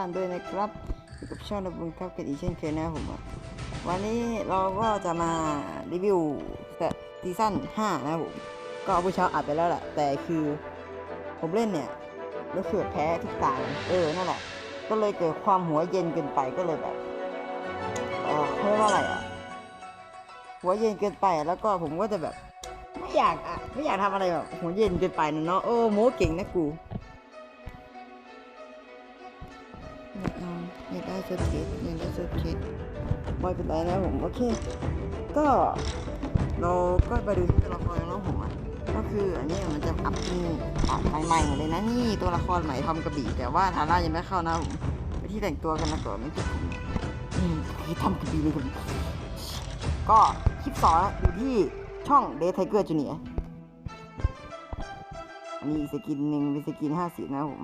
านด้วยนะครับกับช่องระบุญครับกันอีกเช่นเคยนะผมวันนี้เราก็จะมารีวิวซีซั่น5นะผมก็เอาผู้เช้าอัดไปแล้วแหละแต่คือผมเล่นเนี่ยรู้สึกแพ้ทุกตาเออนั่นแหละก็เลยเกิดความหัวเย็นเกินไปก็เลยแบบเออเรียกว่าอะไรอะหัวเย็นเกินไปแล้วก็ผมก็จะแบบ ไม่อยากอะไม่อยากทำอะไรแบบหัวเย็นเกินไปนะเนาะเออโม้เก่งนะกูากได้เซอร์คิตอยากได้เซอร์คิตไม่เป็นไรนะผมโอเค ก็เราก็ไปดูที่ตัวละครแล้วผมอะก็คืออันนี้มันจะอัพนอ่ใหม่ๆหมดเลยนะนี่ตัวละครใหม่ทำกระบี่แต่ว่าทาร่ายังไม่เข้านะผมไปที่แต่งตัวกันนะก่อนไม่ติดผมอืมทำกระบี่เลยกันก็คลิปสอนอยู่ที่ช่อง d a y Tiger Junior อันนี้สกินหนึ่งเป็นสกินห้าสิบนะผม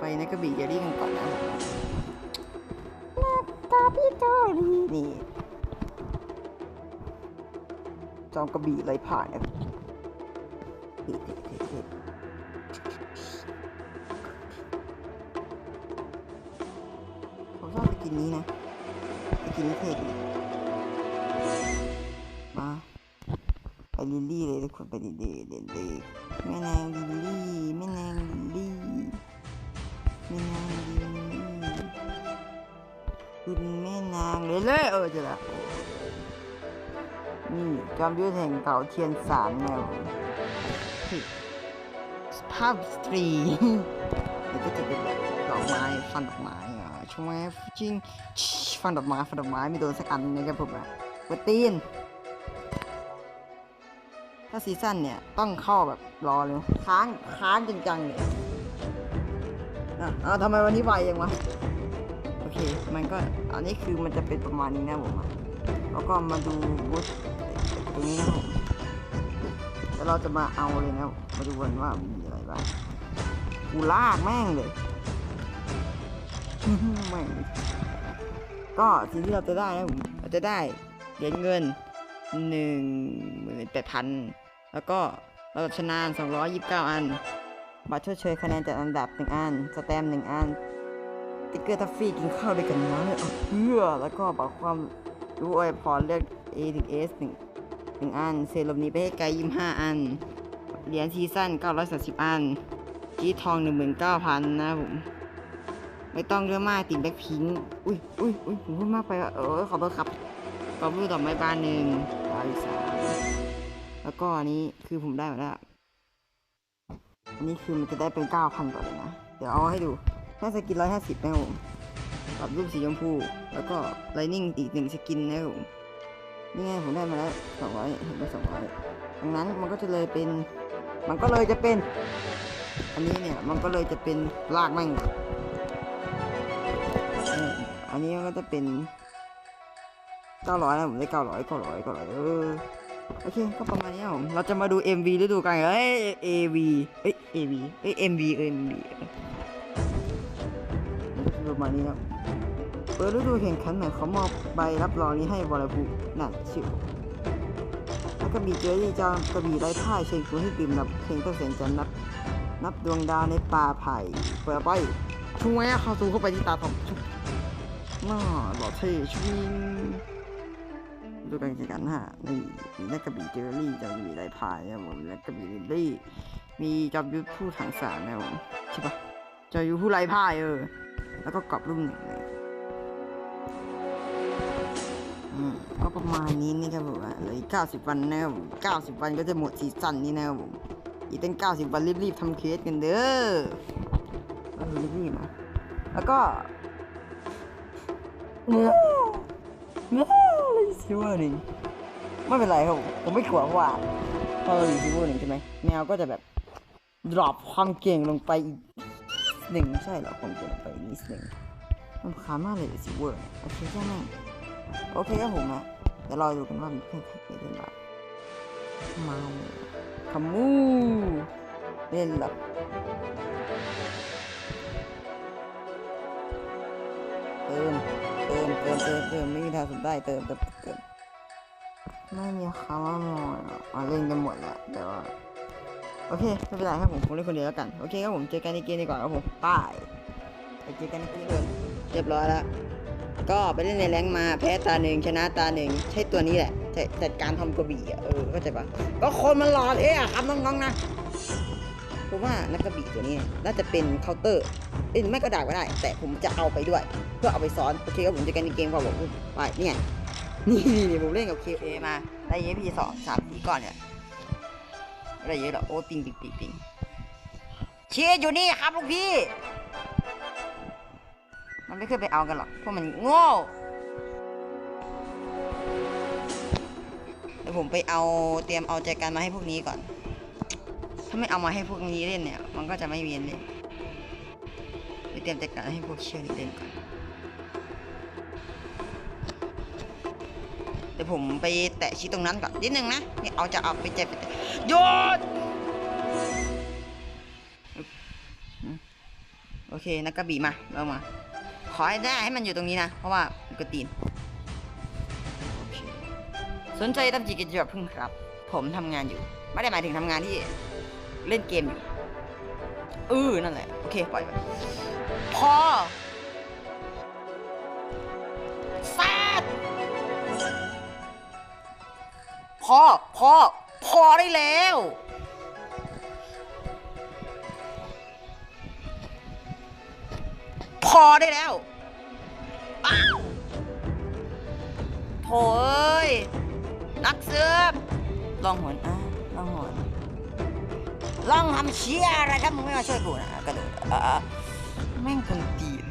ไปในกระบี่เยลลี่กันก่อนนะตาพี่จอยนี่จอมกระบี่ไรผ่านนะครับเท่ๆๆๆผมชอบสกินนี้นะสกินนี้เท่ดีมาไปลิลลี่เลยทุกคนไปลิลลี่ลิลลี่แม่นางลิลลี่แม่นางลิลลี่แม่นางลิลลี่คุณแม่นางเลยเลยเออจอละนี่จอมยุทธแห่งเก่าเทียนสารแนวภาพสตรีแล้วก็จะเป็นแบบดอกไม้ฟันดอกไม้อะช่วงไม้จริงฟันดอกไม้ฟันดอกไม้ไม่โดนสักอันนะครับผมอะกดตีนถ้าซีซั่นเนี่ย ต้องเข้าแบบรอเลย ค้างค้างจริงจังเลย อะเอาทำไมวันนี้ไวยังวะ โอเค มันก็ อันนี้คือมันจะเป็นประมาณนี้นะผมแล้วก็มาดูบูธตรงนี้นะผมแล้วเราจะมาเอาเลยนะ มาดูกันว่ามีอะไรบ้าง กูลากแม่งเลยแม่งก็สิ่งที่เราจะได้นะผม เราจะได้เหรียญเงินหนึ่งหมื่นแปดพัน แล้วก็เระดับชนะสองร้อยยี่สิบเก้าอัน บัตรชดเชยคะแนนจากอันดับหนึ่งอัน สแตมป์หนึ่งอันติ๊กเกอร์ทัฟฟี่กินข้าวด้วยกันนะเอาเพื่อแล้วก็บอกความรู้อวยพรเลือก A ถึง S หนึ่งหนึ่งอัน เซลมนี้ไปให้ไกลยี่ห้าอัน เหรียญซีซั่น930 อันจีทอง 19,000 นะผม ไม่ต้องเรื่องมากติดแบ็คพิงอุ้ยอุ้ยอุ้ยผมพูดมากไปเออขอโทษครับกอบรูดอไม้บานหนึ่งบานสามแล้วก็อันนี้คือผมได้หมาแล้ว นนี้คือมันจะได้เป็น 9,000ก่อนเลยนะ เดี๋ยวเอาให้ดูแค่สกิน 150นะครับผมกับรูปสีชมพู แล้วก็ไลนิ่งอีกหนึ่งสกินนะผมนี่ไงผมได้มาแล้ว200เห็นไหม200ดังนั้นมันก็จะเลยเป็น มันก็เลยจะเป็น อันนี้เนี่ยมันก็เลยจะเป็นลากแม่งอันนี้มันก็จะเป็นเก้าร้อยนะผมได้เก้าร้อยเก้าร้อยเก้าร้อยเออ โอเค ก็ประมาณนี้ครับผม เราจะมาดู MV ฤดูกาลเอ้ย AV เอ้ย AV เอ้ย MV เอ้ย MV มันก็จะประมาณนี้ครับเปิดฤดูแข่งขันหม่เขามอบใบรับรองนี้ให้วรภูนั่นชื่อแล้วก็มีเจอรี่จอมกระบี่ไร้พ่าเชิญคุณให้ดื่มนับเพลงต้นเสียงจันนับ นับดวงดาวในป่าไผ่เปิดไปช่วยเข้าสู่เข้าไปที่ตาทองชุบน่าหล่อเท่ชิง ดูกันแข่งกันฮะนี่มีนักกระบี่เจอรี่จอมกระบี่ไร้พ่ายนะครับผมและกระบี่ลิลลี่ มีจอมยุทธผู้ถังสารนะครับผมใช่ปะจอมยุทธผู้ไรพายเออ แล้วก็กรอบรุ่นหนึ่งเลยอืมก็ประมาณนี้นี่ครับผมอ่เหลืออีกเก้าสิบวันนะครับผมเก้าสิบวันก็จะหมดซีซั่นนี้นะครับผมอีกตั้งเก้าสิบวันรีบๆทำเคสกันเด้อรีบๆนะแล้วก็เนื้อ ซิเวอร์หนึ่งไม่เป็นไรครับผมไม่กลัวเพราะว่าพอเราอยู่ซิเวอร์หนึ่งใช่ไหมแมวก็จะแบบดรอปความเก่งลงไปอีกหนึ่งใช่เหรอความเก่งลงไปนิดหนึ่งมันคามากเลยซิเวอร์โอเคใช่ไหมโอเคครับผมอะเดี๋ยวรอดูกันว่ามีเพื่อนใครเล่นบ้างมาขมูเล่นหลับเติม ติมเติมเติมไม่มีทางสุดได้เติมเติมเติมไม่มีคำว่าหมดอกอ๋อเล่นกันหมดแล้วแต่ว่าโอเคไม่เป็นไรครับผมผมเล่นคนเดียวแล้วกันโอเคครับผมเจอกันในเกมดีกว่าครับผมป้ายไปเจอกันในเกมเลยเรียบร้อยแล้วก็ไปเล่นในแรงมาแพ้ตาหนึ่งชนะตาหนึ่งใช่ตัวนี้แหละแต่จัดการทำกระบี่อะเออเข้าใจปะก็คนมันหลอดเอ๊ะครับน้องๆนะ ผมว่านักกระบี่ตัวนี้น่าจะเป็นเคาน์เตอร์เอ้ยไม่ก็ดาบก็ได้ แต่ผมจะเอาไปด้วย เพื่อเอาไปซ้อนโอเคครับผมจอกันในเกมครับผมไปนี่ไงนี่นี่นี่ผมเล่นกับเคเอมาได้เอพีสองสามสีก่อนเนี่ยไม่ได้เยอะหรอโอ้ปิงปิงปิงปิงเชียอยู่นี่ครับลูกพี่ มันไม่ขึ้นไปเอากันหรอกเพราะมันโง่เดี๋ยวผมไปเอาเตรียมเอาใจกันมาให้พวกนี้ก่อน ถ้าไม่เอามาให้พวกนี้เล่นเนี่ย มันก็จะไม่เวียนเล่นไปเตรียมใจกันให้พวกเชี่ยนี่เล่นก่อนเดี๋ยวผมไปแตะชี้ตรงนั้นก่อนนิดนึงนะนี่เอาจะเอาไปแจไปแตะหยุดโอเคนักกระบี่มาเรามา ขอให้ได้ให้มันอยู่ตรงนี้นะ เพราะว่ามันกระตีนสนใจทำกิจกรรมพึ่งครับ ผมทำงานอยู่ ไม่ได้หมายถึงทำงานที่ เล่นเกมอยู่เออนั่นแหละ โอเค ปล่อยไปพอแซดพอพอพอได้แล้ว พอได้แล้วโถเอ้ยนักเสือบลองหนอะลองหน ลองทำเชียอะไรถ้ามึงไม่มาช่วยกูนะกระโดดอะแม่งคนตีน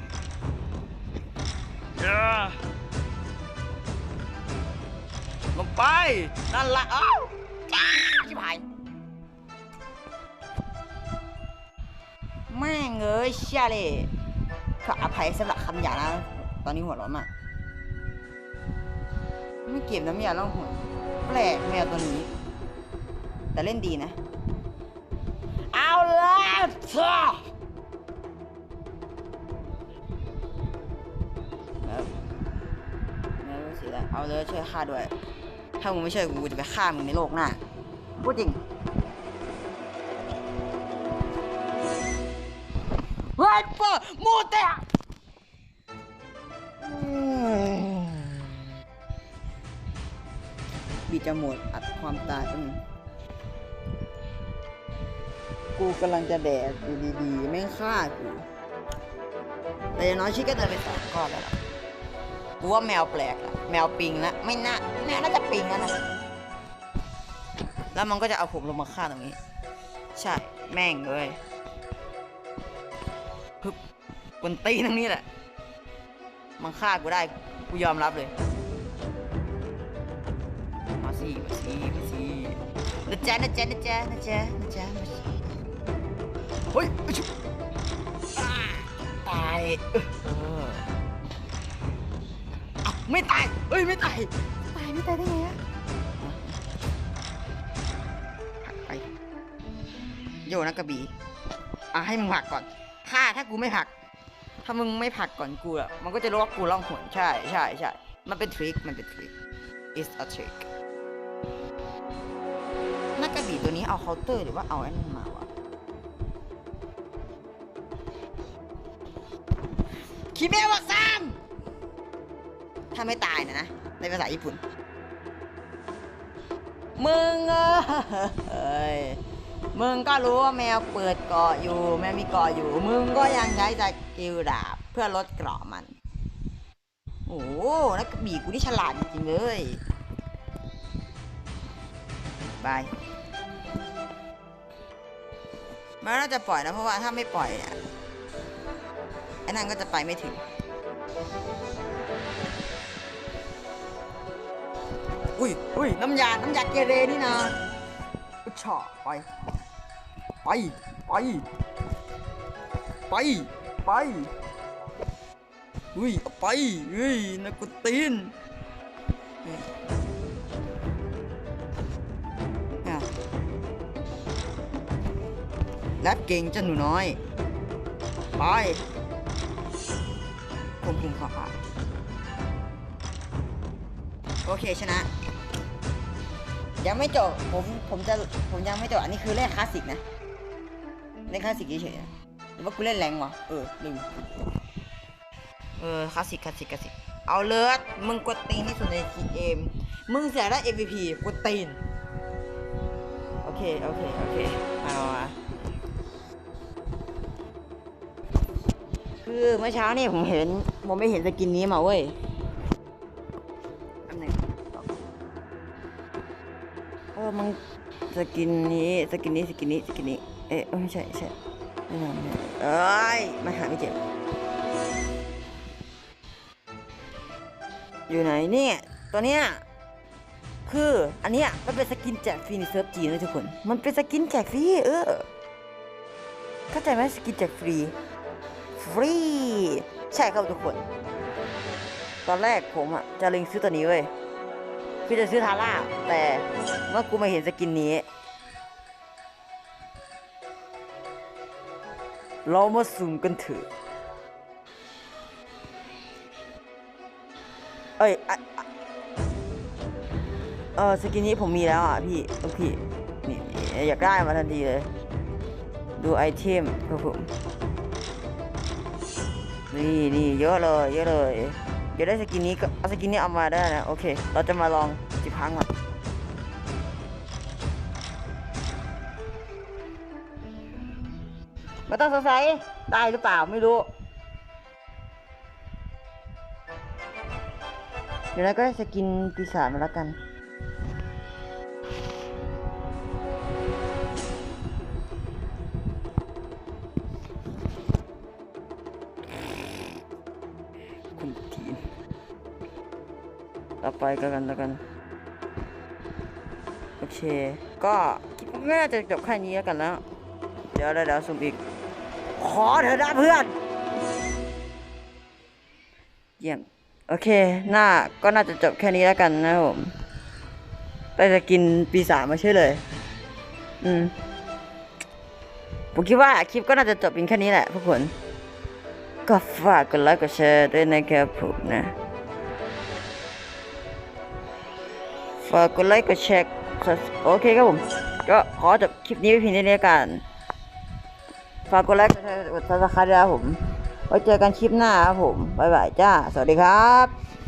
ลงไป นั่นละอ้าวจ้าชิบหายแม่งเอ้ยเชียเลยขออภัยสำหรับคำหยาบนะ ตอนนี้หัวร้อนมากไม่เก็บน้ำยาล่องหนแปลกแมวตัวนี้ แต่เล่นดีนะ เอาแล้วเถอะแล้วแล้วรู้สิแล้วเอาเลยช่วยข้าด้วย ถ้ามึงไม่ช่วยกูกูจะไปฆ่ามึงในโลกหน้าพูดจริงไฮ้เปอร์มูเตะบีจะหมดอัดความตายเป็นง กูกำลังจะแดกอยู่ดีๆ ไม่งฆ่ากูแต่อย่างน้อยชิคก็เดินไปสองก้อนแล้วล่ะกูว่าแมวแปลกละแมวปิงละไม่น่าแมวน่าจะปิงแล้วนะแล้วมันก็จะเอาผมลงมาฆ่าตรงนี้ ใช่ แม่งเลยพึบกวนตีนทั้งนี้แหละ มันฆ่ากูได้ กูยอมรับเลย มาสิมาสิมาสินะจ๊ะนะจ๊ะนะจ๊ะนะจ๊ะนะจ๊ะมาสิ เฮ้ยอุ๊ยชุบอ่าตายเออเอ้าไม่ตาย เฮ้ย ไม่ตาย ตายไม่ตายได้ไงอะผลักไป โยนะกระบี่อะให้มึงผลักก่อน ถ้าถ้ากูไม่ผลัก ถ้ามึงไม่ผลักก่อนกูอะมันก็จะรู้ว่ากูล่องหนใช่ใช่ใช่ มันเป็นทริค มันเป็นทริค it's a trick นักกระบี่ตัวนี้เอาเคาน์เตอร์หรือว่าเอาไอ้นั่นมาวะ คิเมวะซังถ้าไม่ตายนะนะ ในภาษาญี่ปุ่น มึงเอ้ยมึงก็รู้ว่าแมวเปิดเกาะอยู่ แมวมีเกาะอยู่ มึงก็ยังใช้สกิลดาบเพื่อลดเกราะมัน โอ้โหนักกระบี่กูนี่ฉลาดจริงๆเลย บายมันน่าจะปล่อยนะเพราะว่าถ้าไม่ปล่อยเนี่ยไอ้นั่นก็จะไปไม่ถึง อุ้ยอุ้ยน้ำยา น้ำยาเกเรนี่นะอุยชอไป ไป ไป ไป ไป อุ้ยเอาไปเฮ้ยนักกุตีนอะแรปเก่งจ้ะหนูน้อย ไป คุมคุมขวาโอเคชนะ ยังไม่จบผมผมจะผมยังไม่จบอันนี้คือเล่นคลาสสิกนะเล่นคลาสสิกเฉยๆนะหรือว่ากูเล่นแรงวะเออลืมเออคลาสสิกคลาสสิกคลาสสิกเอาเลิศมึงกดตีนที่สุดในทีเอมมึงเสียได้ MVP กดตีน โอเค โอเค โอเคเอามา คือเมื่อเช้านี่ผมเห็น ผมไม่เห็นสกินนี้มาเว้ยอันหนึ่งเออมึงสกินนี้สกินนี้สกินนี้สกินนี้ เอ๊ะไม่ใช่ใช่ไม่ใช่ไม่ใช่เอ้ยมาหาไม่เจออยู่ไหนเนี่ยตัวเนี้ยคืออันเนี้ยมันเป็นสกินแจกฟรีในเซิร์ฟจีนเลยทุกคน มันเป็นสกินแจกฟรีเออ เข้าใจไหมสกินแจกฟรี ฟรี ใช่ครับทุกคน ตอนแรกผมอะจะเล็งซื้อตัวนี้เว้ยคือจะซื้อทาร่า แต่เมื่อกูมาเห็นสกินนี้ เรามาสุ่มกันเถอะเอ้ยอะอเออสกินนี้ผมมีแล้วอะพี่พี่นี่นี่อยากได้มาทันทีเลย ดูไอเทมครับผม นี่นี่เยอะเลย เยอะเลยอยากได้สกินนี้ก็เอาสกินนี้เอามาได้นะโอเค เราจะมาลองจิบพังก่อนไม่ต้องสงสัยได้หรือเปล่าไม่รู้เดี๋ยวเราก็ได้สกินปีศาจมาแล้วกัน ไปกันแล้วกัน โอเค ก็คิดว่าน่าจะจบแค่นี้แล้วกันแล้ว เดี๋ยวเดี๋ยวสุ่มอีก ขอเถอะนะเพื่อน เยี่ยม โอเคน่าก็น่าจะจบแค่นี้แล้วกันนะครับผมแต่จะกินปีศาจมาใช่เลย อืม ผมคิดว่าคลิปก็น่าจะจบเพียงแค่นี้แหละทุกคน ก็ฝากกดไลค์กดแชร์ด้วยนะครับผมนะ ฝากกดไลค์กดแชร์โอเคครับผม ก็ขอจบคลิปนี้ไปเพียงเท่านี้กันฝากกดไลค์กดแชร์กดซับสไครต์ด้วยครับผมไว้เจอกันคลิปหน้าครับผมบ๊ายบายจ้า สวัสดีครับ